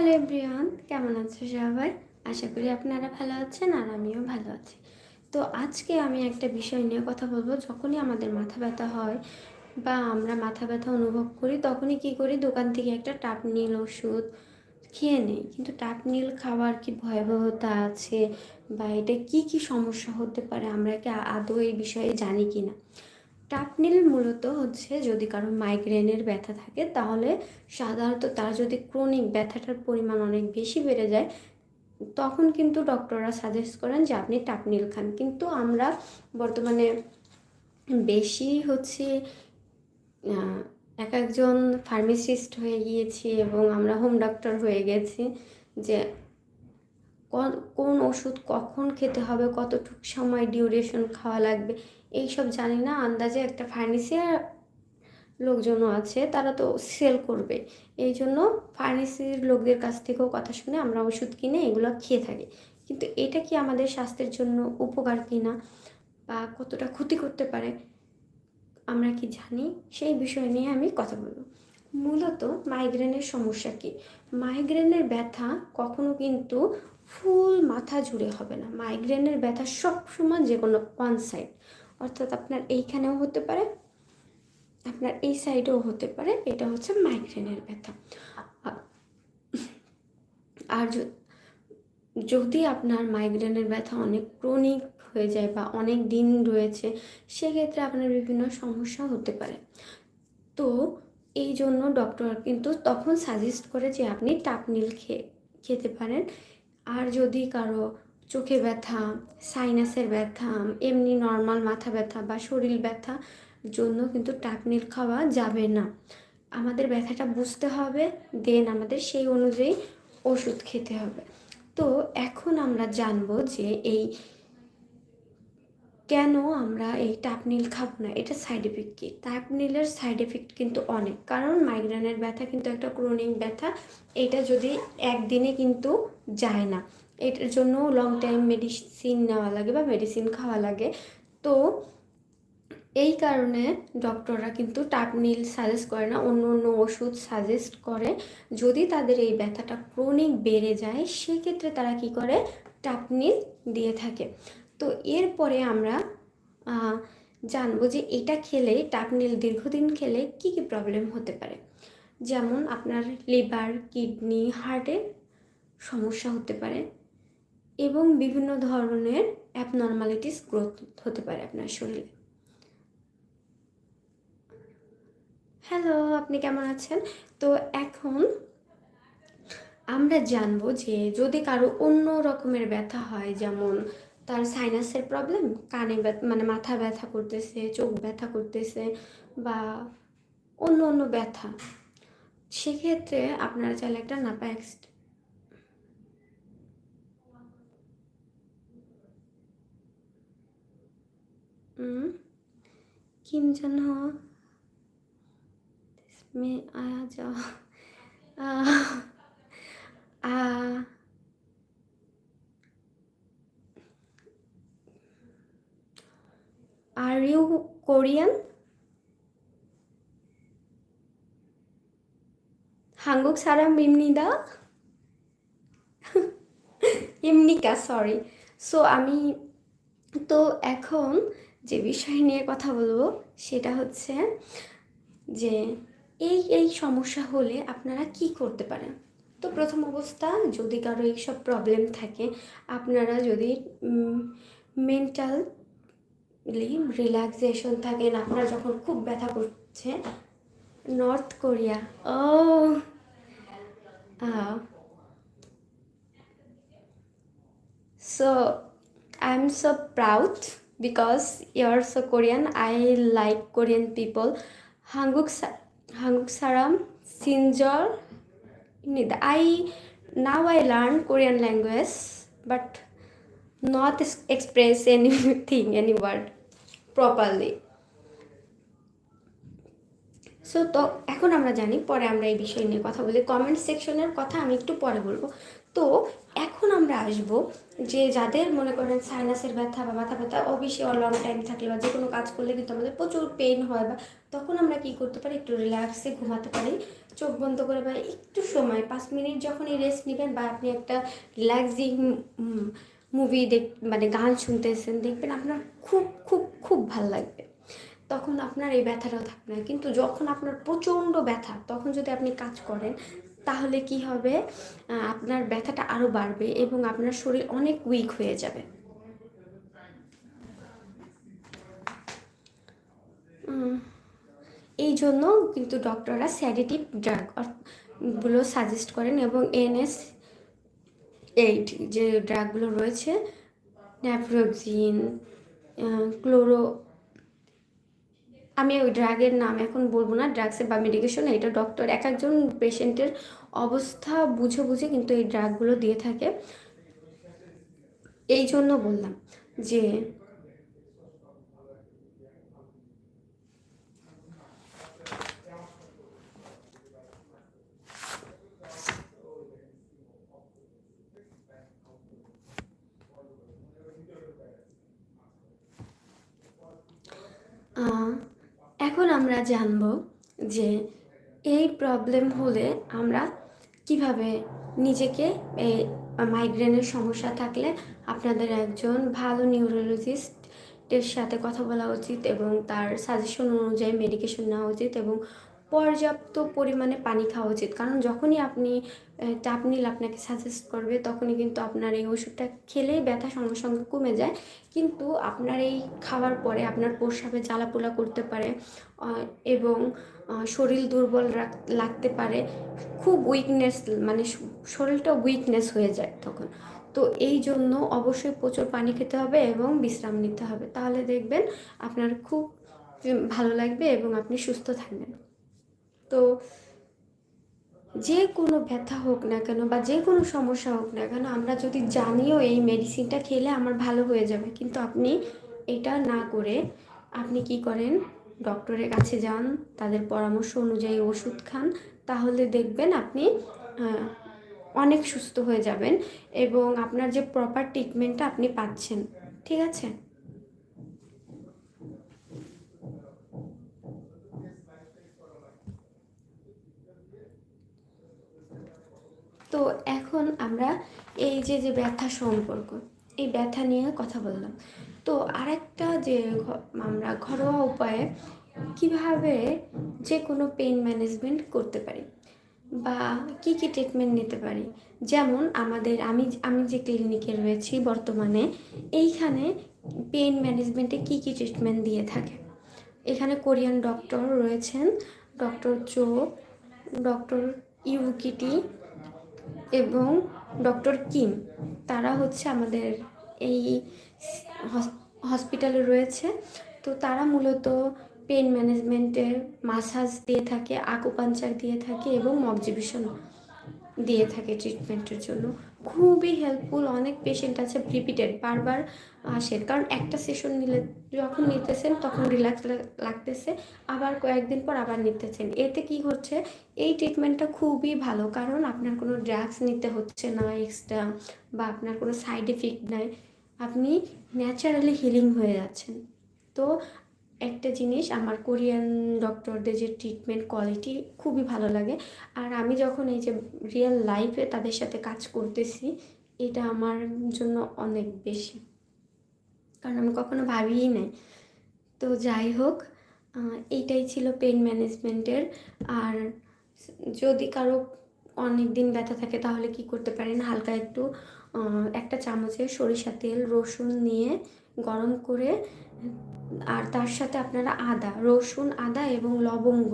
Hello everyone, কেমন আছো সবাই? আশা করি আপনারা ভালো আছেন আর আমিও ভালো আছি। তো আজকে আমি একটা বিষয় নিয়ে কথা বলব। যখনই আমাদের মাথা ব্যথা হয় বা আমরা মাথা ব্যথা অনুভব করি, তখনই কি করি? দোকান থেকে একটা টাপ টাপনিল ওষুধ খেয়ে নেই। কিন্তু টাপ টাপনিল খাওয়ার কি ভয়াবহতা আছে বা এটা কি কি সমস্যা হতে পারে? আমরা কি আদৌ এই বিষয়ে জানি কি না টাপনিল মূলত হচ্ছে যদি কারও মাইগ্রেনের ব্যথা থাকে, তাহলে সাধারণত তার যদি ক্রনিক ব্যথাটার পরিমাণ অনেক বেশি বেড়ে যায়, তখন কিন্তু ডক্টররা সাজেস্ট করেন যে আপনি টাপনিল খান। কিন্তু আমরা বর্তমানে বেশি হচ্ছে এক একজন ফার্মেসিস্ট হয়ে গিয়েছি এবং আমরা হোম ডক্টর হয়ে গেছি যে কোন ওষুধ কখন খেতে হবে, কতটুক সময় ডিউরেশন খাওয়া লাগবে এইসব জানি না, আন্দাজে একটা ফার্মেসিয়ার লোকজনও আছে, তারা তো সেল করবে। এই জন্য ফার্মেসির লোকদের কাছ থেকেও কথা শুনে আমরা ওষুধ কিনে এগুলো খেয়ে থাকি। কিন্তু এটা কি আমাদের স্বাস্থ্যের জন্য উপকার কিনা বা কতটা ক্ষতি করতে পারে, আমরা কি জানি? সেই বিষয় নিয়ে আমি কথা বলব। মূলত মাইগ্রেনের সমস্যা কি? মাইগ্রেনের ব্যথা কখনো কিন্তু ফুল মাথা জুড়ে হবে না। মাইগ্রেনের ব্যথা সবসময় যে কোনো ওয়ান সাইড অর্থাৎ আপনার এইখানেও হতে পারে, আপনার এই সাইডেও হতে পারে, এটা হচ্ছে মাইগ্রেনের ব্যথা। আর যদি আপনার মাইগ্রেনের ব্যথা অনেক ক্রনিক হয়ে যায় বা অনেক দিন রয়েছে, সেক্ষেত্রে আপনার বিভিন্ন সমস্যা হতে পারে। তো এই জন্য ডক্টর কিন্তু তখন সাজেস্ট করে যে আপনি টাপনিল খেয়ে খেতে পারেন। আর যদি কারও চোখে ব্যথা সাইনাসের ব্যথা, এমনি নর্মাল মাথা ব্যথা বা শরীর ব্যথা জন্য কিন্তু টাপনিল খাওয়া যাবে না। আমাদের ব্যথাটা বুঝতে হবে দেন আমাদের সেই অনুযায়ী ওষুধ খেতে হবে। তো এখন আমরা জানব যে এই কেন আমরা এই টাপনিল খাব না? এটা সাইড এফেক্ট কী? টাপনিলের সাইড এফেক্ট কিন্তু অনেক। কারণ মাইগ্রেনের ব্যথা কিন্তু একটা ক্রনিক ব্যথা। এটা যদি একদিনে কিন্তু যায় না। এটার জন্য লং টাইম মেডিসিন নেওয়া লাগে বা মেডিসিন খাওয়া লাগে। তো এই কারণে ডক্টররা কিন্তু টাপনিল সাজেস্ট করে না, অন্য অন্য ওষুধ সাজেস্ট করে। যদি তাদের এই ব্যথাটা ক্রনিক বেড়ে যায়, সেক্ষেত্রে তারা কি করে? টাপনিল দিয়ে থাকে। তো এরপরে আমরা জানব যে এটা খেলে টাপনিল দীর্ঘদিন খেলে কি কি প্রবলেম হতে পারে? যেমন আপনার লিভার কিডনি হার্টের সমস্যা হতে পারে। এবং বিভিন্ন ধরনের অ্যাবনর্মালিটিস গ্রোথ হতে পারে আপনার শরীরে। হ্যালো আপনি কেমন আছেন? তো এখন আমরা জানব যে যদি কারও অন্য রকমের ব্যথা হয়, যেমন তার সাইনাসের প্রবলেম কানে মানে মাথা ব্যথা করতেছে, চোখ ব্যথা করতেছে বা অন্য অন্য ব্যথা, সেক্ষেত্রে আপনারা চাইলে একটা নাপা কিম জন হ মে আয়া যাও আ আর ইউ কোরিয়ান 한국 사람입니다. এমনিকা সরি সো আমি তো এখন যে বিষয় নিয়ে কথা বলব সেটা হচ্ছে যে এই এই সমস্যা হলে আপনারা কি করতে পারেন? তো প্রথম অবস্থা, যদি কারও এইসব প্রবলেম থাকে, আপনারা যদি মেন্টাল রিল্যাক্সেশন থাকেন, আপনার যখন খুব ব্যথা করছে North Korea O so I am so proud because yeah so Korean I like Korean people হাঙ্গুক হাঙ্গুক সারাম সিনজর I now I learn Korean language but not express anything any word properly so তো এখন আমরা জানি, পরে আমরা এই বিষয় নিয়ে কথা বলি। কমেন্ট সেকশনের কথা আমি একটু পরে বলব। তো এখন আমরা আসব যে যাদের মনে করেন সাইনাসের ব্যথা বা মাথা ব্যথা অবশ্যই লং টাইম থাকলে বা যে কোনো কাজ করলে কিন্তু আমাদের প্রচুর পেন হয় বা তখন আমরা কি করতে পারি? একটু রিল্যাক্সে ঘুমাতে পারি। চোখ বন্ধ করে বা একটু সময়, পাঁচ মিনিট যখনই রেস্ট নেবেন বা আপনি একটা রিল্যাক্সিং মুভি দেখ মানে গান শুনতেছেন, দেখবেন আপনার খুব খুব খুব ভালো লাগবে। তখন আপনার এই ব্যথাটাও থাকবে না। কিন্তু যখন আপনার প্রচণ্ড ব্যথা, তখন যদি আপনি কাজ করেন তাহলে কি হবে? আপনার ব্যথাটা আরও বাড়বে এবং আপনার শরীর অনেক উইক হয়ে যাবে। এই জন্য কিন্তু ডক্টররা স্যাডিটিভ ড্রাগগুলো সাজেস্ট করেন এবং এনএস এইট যে ড্রাগগুলো রয়েছে ন্যাফ্রোক্সিন ক্লোরো আমি ওই ড্রাগের নাম এখন বলব না ড্রাগসের বা মেডিকেশন এটা ডক্টর এক একজন পেশেন্টের অবস্থা বুঝে বুঝে কিন্তু এই ড্রাগগুলো দিয়ে থাকে। এই জন্য বললাম যে এখন আমরা জানব যে এই প্রবলেম হলে আমরা কীভাবে নিজেকে এই মাইগ্রেনের সমস্যা থাকলে আপনাদের একজন ভালো নিউরোলজিস্টের সাথে কথা বলা উচিত এবং তার সাজেশন অনুযায়ী মেডিকেশন নেওয়া উচিত এবং পর্যাপ্ত পরিমাণে পানি খাওয়া উচিত। কারণ যখনই আপনি আহ, চাপ নিলে আপনাকে সাজেস্ট করবে তখনই কিন্তু আপনার এই ওষুধটা খেলেই ব্যথা সঙ্গে সঙ্গে কমে যায়। কিন্তু আপনার এই খাওয়ার পরে আপনার প্রস্রাবে জ্বালাপোলা করতে পারে এবং শরীর দুর্বল লাগতে পারে। খুব উইকনেস মানে শরীরটা উইকনেস হয়ে যায় তখন। তো এই জন্য অবশ্যই প্রচুর পানি খেতে হবে এবং বিশ্রাম নিতে হবে। তাহলে দেখবেন আপনার খুব ভালো লাগবে এবং আপনি সুস্থ থাকবেন। তো যে কোনো ব্যথা হোক না কেন বা যে কোনো সমস্যা হোক না কেন, আমরা যদি জানিও এই মেডিসিনটা খেলে আমার ভালো হয়ে যাবে। কিন্তু আপনি এটা না করে আপনি কি করেন? ডক্টরের কাছে যান, তাদের পরামর্শ অনুযায়ী ওষুধ খান, তাহলে দেখবেন আপনি অনেক সুস্থ হয়ে যাবেন এবং আপনার যে প্রপার ট্রিটমেন্টটা আপনি পাচ্ছেন। ঠিক আছে? তো এখন আমরা এই যে যে ব্যথা সম্পর্ক, এই ব্যথা নিয়ে কথা বললাম। তো আরেকটা যে আমরা ঘরোয়া উপায়ে কীভাবে যে কোনো পেইন ম্যানেজমেন্ট করতে পারি বা কি কি ট্রিটমেন্ট নিতে পারি। যেমন আমাদের, আমি আমি যে ক্লিনিকে রয়েছি বর্তমানে, এইখানে পেইন ম্যানেজমেন্টে কি কি ট্রিটমেন্ট দিয়ে থাকে। এখানে কোরিয়ান ডক্টর রয়েছেন ডক্টর চো ডক্টর ইউকিটি এবং ডক্টর কিম, তারা হচ্ছে আমাদের এই হসপিটালে রয়েছে। তো তারা মূলত পেন ম্যানেজমেন্টের মাসাজ দিয়ে থাকে, আকুপাঞ্চার দিয়ে থাকে এবং মগজিবিশন দিয়ে থাকে ট্রিটমেন্টের জন্য। খুবই হেল্পফুল অনেক পেশেন্ট আছে রিপিটেড বারবার আসেন। কারণ একটা সেশন নিলে যখন নিতেছেন, তখন রিল্যাক্স লাগতেছে, আবার কয়েকদিন পর আবার নিতেছেন। এতে কি হচ্ছে, এই ট্রিটমেন্টটা খুবই ভালো, কারণ আপনার কোনো ড্রাগস নিতে হচ্ছে না এক্সট্রা বা আপনার কোনো সাইড এফেক্ট নাই। আপনি ন্যাচারালি হিলিং হয়ে যাচ্ছেন। তো একটা জিনিস আমার কোরিয়ান ডক্টরদের যে ট্রিটমেন্ট কোয়ালিটি খুবই ভালো লাগে। আর আমি যখন এই যে রিয়েল লাইফে তাদের সাথে কাজ করতেছি, এটা আমার জন্য অনেক বেশি। কারণ আমি কখনো ভাবিই নাই। তো যাই হোক এইটাই ছিল পেন ম্যানেজমেন্টের আর যদি কারও অনেক দিন ব্যথা থাকে তাহলে কি করতে পারেন? হালকা একটু একটা চামচে সরিষা তেল, রসুন নিয়ে গরম করে আর তার সাথে আপনারা আদা, রসুন, আদা এবং লবঙ্গ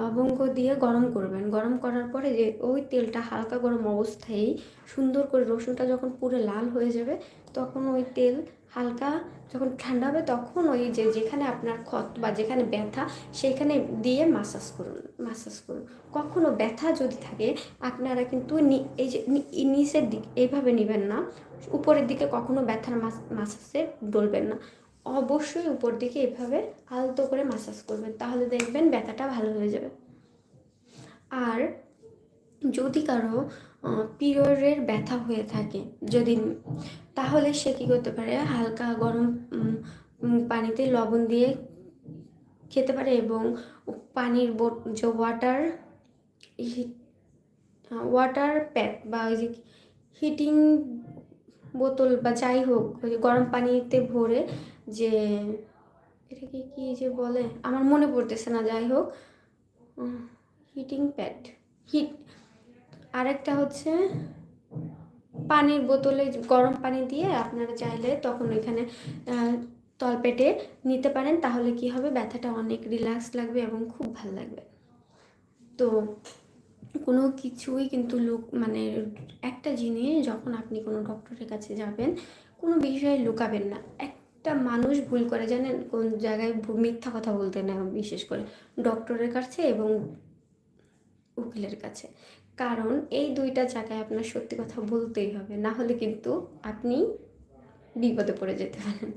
লবঙ্গ দিয়ে গরম করবেন। গরম করার পরে যে ওই তেলটা হালকা গরম অবস্থায় সুন্দর করে রসুনটা যখন পুরো লাল হয়ে যাবে, তখন ওই তেল হালকা যখন ঠান্ডা হবে, তখন ওই যে যেখানে আপনার ক্ষত বা যেখানে ব্যথা সেইখানে দিয়ে মাসাজ করুন মাসাজ করুন। কখনো ব্যথা যদি থাকে, আপনারা কিন্তু এই যে নিচের দিক, এইভাবে নেবেন না। উপরের দিকে কখনো ব্যথার মাসাজে ডলবেন না। অবশ্যই উপর দিকে এভাবে আলতো করে মাসাজ করবেন, তাহলে দেখবেন ব্যথাটা ভালো হয়ে যাবে। আর যদি কারও পিরিয়ডের ব্যথা হয়ে থাকে যদি, তাহলে সে কী করতে পারে? হালকা গরম পানিতে লবণ দিয়ে খেতে পারে এবং পানির বোট যে ওয়াটার ওয়াটার প্যাক বা ওই যে হিটিং বোতল বা যাই হোক, ওই গরম পানিতে ভরে যে এটাকে কি যে বলে? আমার মনে পড়তেছে না যাই হোক। হিটিং প্যাড হিট আরেকটা হচ্ছে পানির বোতলে গরম পানি দিয়ে আপনারা চাইলে তখন আহ, তলপেটে নিতে পারেন। তাহলে কি হবে? ব্যথাটা অনেক রিল্যাক্স লাগবে এবং খুব ভালো লাগবে। তো কোনো কিছুই কিন্তু লোক মানে একটা জিনিস যখন আপনি কোনো ডক্টরের কাছে যাবেন কোনো বিষয়ে লুকাবেন না। একটা মানুষ ভুল করে জানেন কোন জায়গায় মিথ্যা কথা বলতে না, বিশেষ করে ডক্টরের কাছে এবং উকিলের কাছে। কারণ এই দুইটা জায়গায় আপনার সত্যি কথা বলতেই হবে, না হলে কিন্তু আপনি বিপদে পড়ে যেতে পারেন।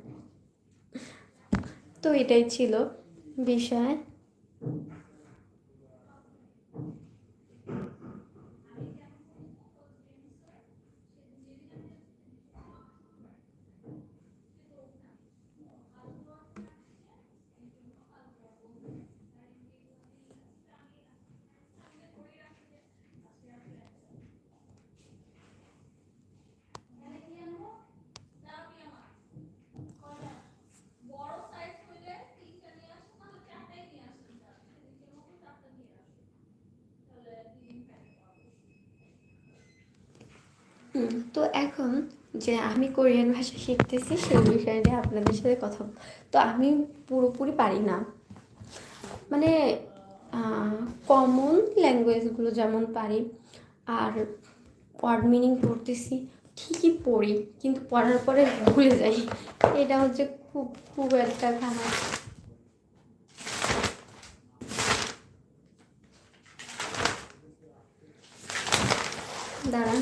তো এটাই ছিল বিষয়। তো এখন যে আমি কোরিয়ান ভাষা শিখতেছি সেই বিষয়ে নিয়ে আপনাদের সাথে কথা তো আমি পুরোপুরি পারি না। মানে কমন ল্যাঙ্গুয়েজগুলো যেমন পারি, আর ওয়ার্ড মিনিং পড়তেছি, ঠিকই পড়ি, কিন্তু পড়ার পরে ভুলে যাই। এটা হচ্ছে খুব খুব একটা খারাপ দাঁড়ান।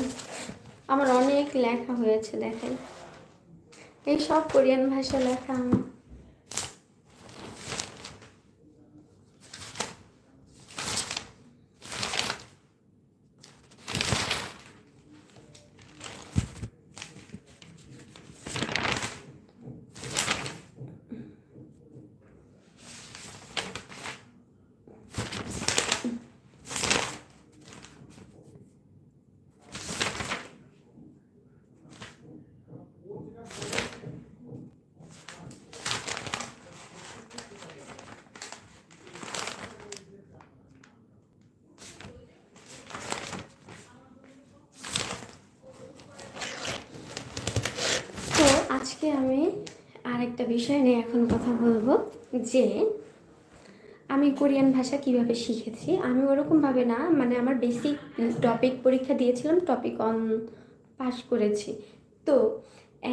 আমার অনেক লেখা হয়েছে দেখেন। এই সব কোরিয়ান ভাষা লেখা আমার তো আজকে আমি আরেকটা বিষয় নিয়ে এখন কথা বলব যে আমি কোরিয়ান ভাষা কীভাবে শিখেছি। আমি ওরকমভাবে না মানে আমার বেসিক টপিক পরীক্ষা দিয়েছিলাম টপিক অন পাস করেছি। তো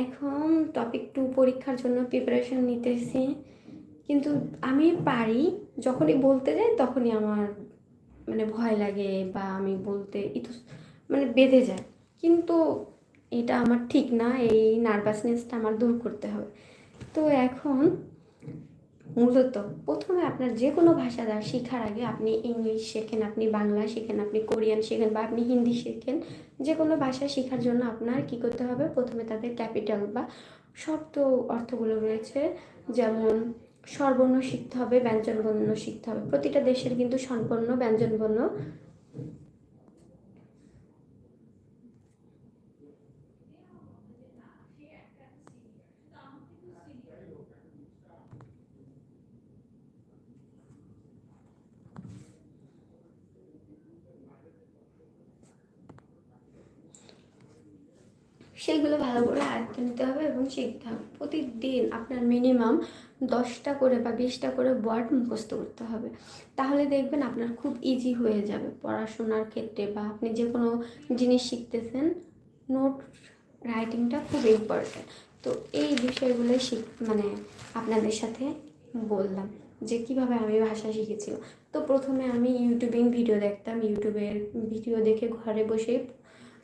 এখন টপিক টু পরীক্ষার জন্য প্রিপারেশন নিতেছি। কিন্তু আমি পারি, যখনই বলতে যাই তখনই আমার মানে ভয় লাগে বা আমি বলতে ইতো মানে বেঁধে যায়। কিন্তু এটা আমার ঠিক না, এই নার্ভাসনেসটা আমার দূর করতে হবে। তো এখন মূলত প্রথমে আপনার যে কোনো ভাষা যা শেখার আগে আপনি ইংলিশ শেখেন, আপনি বাংলা শেখেন, আপনি কোরিয়ান শেখেন বা আপনি হিন্দি শেখেন যে কোনো ভাষা শেখার জন্য আপনার কি করতে হবে? প্রথমে তাদের ক্যাপিটাল বা শব্দ অর্থগুলো রয়েছে, যেমন স্বরবর্ণ শিখতে হবে, ব্যঞ্জনবর্ণ শিখতে হবে। প্রতিটা দেশের কিন্তু স্বরবর্ণ, ব্যঞ্জনবর্ণ সেইগুলো ভালো করে আয়ত্ত নিতে হবে এবং শিখতে হবে। প্রতিদিন আপনার মিনিমাম দশটা করে বা বিশটা করে ওয়ার্ড মুখস্থ করতে হবে। তাহলে দেখবেন আপনার খুব ইজি হয়ে যাবে। পড়াশোনার ক্ষেত্রে বা আপনি যে কোনো জিনিস শিখতেছেন নোট রাইটিংটা খুব ইম্পর্ট্যান্ট তো এই বিষয়গুলোই শিখ মানে আপনাদের সাথে বললাম যে কীভাবে আমি ভাষা শিখেছিলাম তো প্রথমে আমি ইউটিউবিং ভিডিও দেখতাম। ইউটিউবের ভিডিও দেখে ঘরে বসে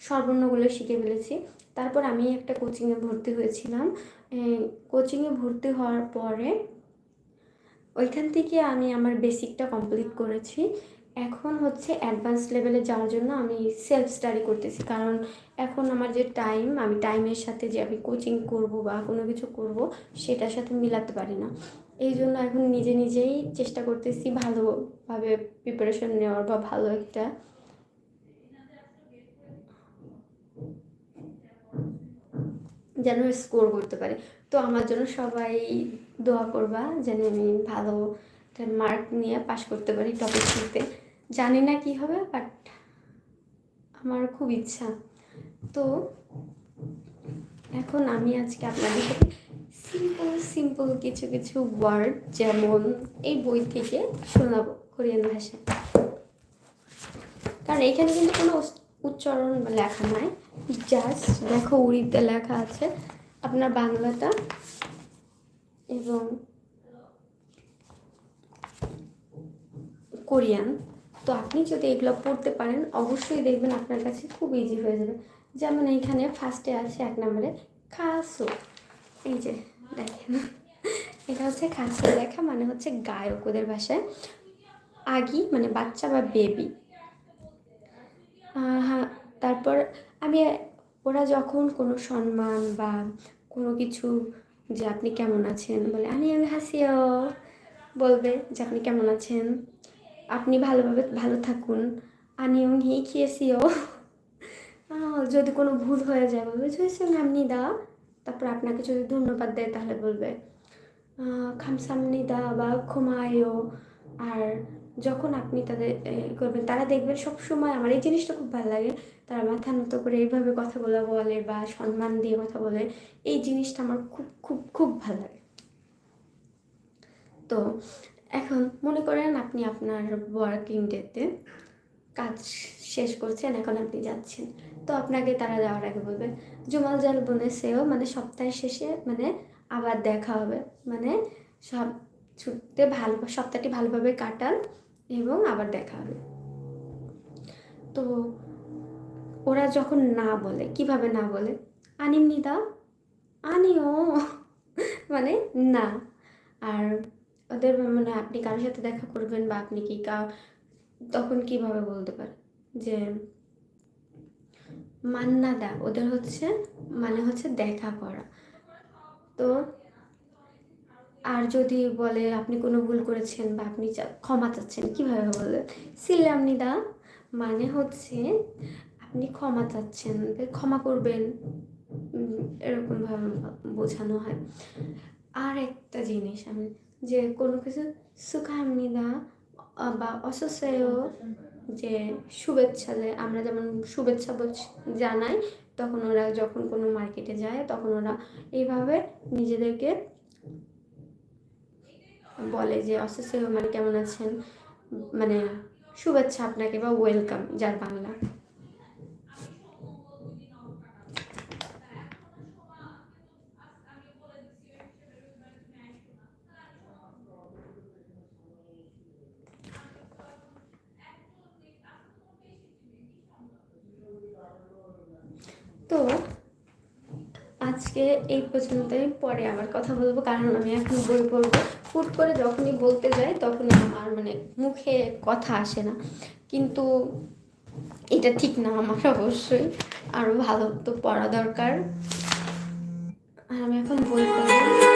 স্বরবর্ণগুলো শিখে ফেলেছি। তারপর আমি একটা কোচিংয়ে ভর্তি হয়েছিলাম। কোচিংয়ে ভর্তি হওয়ার পরে ওইখান থেকে আমি আমার বেসিকটা কমপ্লিট করেছি। এখন হচ্ছে অ্যাডভান্স লেভেলে যাওয়ার জন্য আমি সেলফ স্টাডি করতেছি। কারণ এখন আমার যে টাইম আমি টাইমের সাথে যে আমি কোচিং করব বা কোনো কিছু করব, সেটার সাথে মিলাতে পারি না। এই জন্য এখন নিজে নিজেই চেষ্টা করতেছি ভালোভাবে প্রিপারেশন নেওয়ার বা ভালো একটা যেন স্কোর করতে পারি। তো আমার জন্য সবাই দোয়া করবা যেন আমি ভালো মার্ক নিয়ে পাশ করতে পারি টপিক নিতে জানি না কি হবে বাট আমার খুব ইচ্ছা। তো এখন আমি আজকে আপনাদের সাথে সিম্পল সিম্পল কিছু কিছু ওয়ার্ড যেমন এই বই থেকে শোনাবো কোরিয়ান ভাষায়। কারণ এখানে কিন্তু কোনো উচ্চারণ লেখা নাই। জাস্ট দেখো উড়িতে লেখা আছে। আপনার বাংলাটা এবং কোরিয়ান। তো আপনি যদি এগুলো পড়তে পারেন, অবশ্যই দেখবেন আপনার কাছে খুব ইজি হয়ে যাবে। যেমন এইখানে ফার্স্টে আছে এক নম্বরে, খাসো। এই যে দেখেন, এটা হচ্ছে খাসো লেখা মানে হচ্ছে গায়ক ওদের ভাষায়। আগি মানে বাচ্চা বা বেবি তারপর আমি, ওরা যখন কোনো সম্মান বা কোনো কিছু যে আপনি কেমন আছেন বলে আমি আমি হাসিও বলবে যে, আপনি কেমন আছেন? আপনি ভালোভাবে, ভালো থাকুন। আনিও হি খেয়েছিও যদি কোনো ভুল হয়ে যায়, বলবে জয়সং আপনি দা। তারপর আপনাকে যদি ধন্যবাদ দেয় তাহলে বলবে খামসামনি দা বা ক্ষমায়ও আর যখন আপনি তাদের করবেন, তারা দেখবেন সবসময় আমার এই জিনিসটা খুব ভালো লাগে, তারা মাথা নত করে এইভাবে কথাগুলো বলে বা সম্মান দিয়ে কথা বলে, এই জিনিসটা আমার খুব খুব খুব ভালো লাগে। তো এখন মনে করেন আপনি আপনার ওয়ার্কিং ডেতে কাজ শেষ করছেন, এখন আপনি যাচ্ছেন। তো আপনাকে তারা যাওয়ার আগে বলবে, জুমাল জাল বনে সেও মানে সপ্তাহের শেষে মানে আবার দেখা হবে। মানে সব ছুটতে ভালো, সপ্তাহটি ভালোভাবে কাটান। এবং আবার দেখা হবে। তো ওরা যখন না বলে, কীভাবে না বলে? আনিমনিদা আনিও। মানে না। আর ওদের মানে আপনি কারোর সাথে দেখা করবেন বা আপনি কি কা, তখন কীভাবে বলতে পারেন যে মান্নাদা ওদের হচ্ছে মানে হচ্ছে দেখা করা। তো যদি বলে আপনি কোনো ভুল করেছেন বা আপনি ক্ষমা চাচ্ছেন, কীভাবে বলবেন সিল্লামনিদা মানে হচ্ছে আপনি ক্ষমা চাচ্ছেন ক্ষমা করবেন। এরকমভাবে বোঝানো হয়। আর একটা জিনিস আমি, যে কোনো কিছু সুখামনিদা বা অসস্যয় যে শুভেচ্ছা যে আমরা যেমন শুভেচ্ছা জানাই, তখন ওরা যখন কোনো মার্কেটে যায়, তখন ওরা এইভাবে নিজেদেরকে বলে যে অসস্যয় মানে কেমন আছেন? মানে শুভেচ্ছা আপনাকে বা ওয়েলকাম যার বাংলা। তো আজকে এই পর্যন্ত আমি পরে আবার কথা বলব, কারণ আমি এখন বই পড়ব। ফুট করে যখনই বলতে যাই, তখনই আমার মানে মুখে কথা আসে না। কিন্তু এটা ঠিক না আমার অবশ্যই। আরও ভালো তো পড়া দরকার। আর আমি এখন বই পড়ব।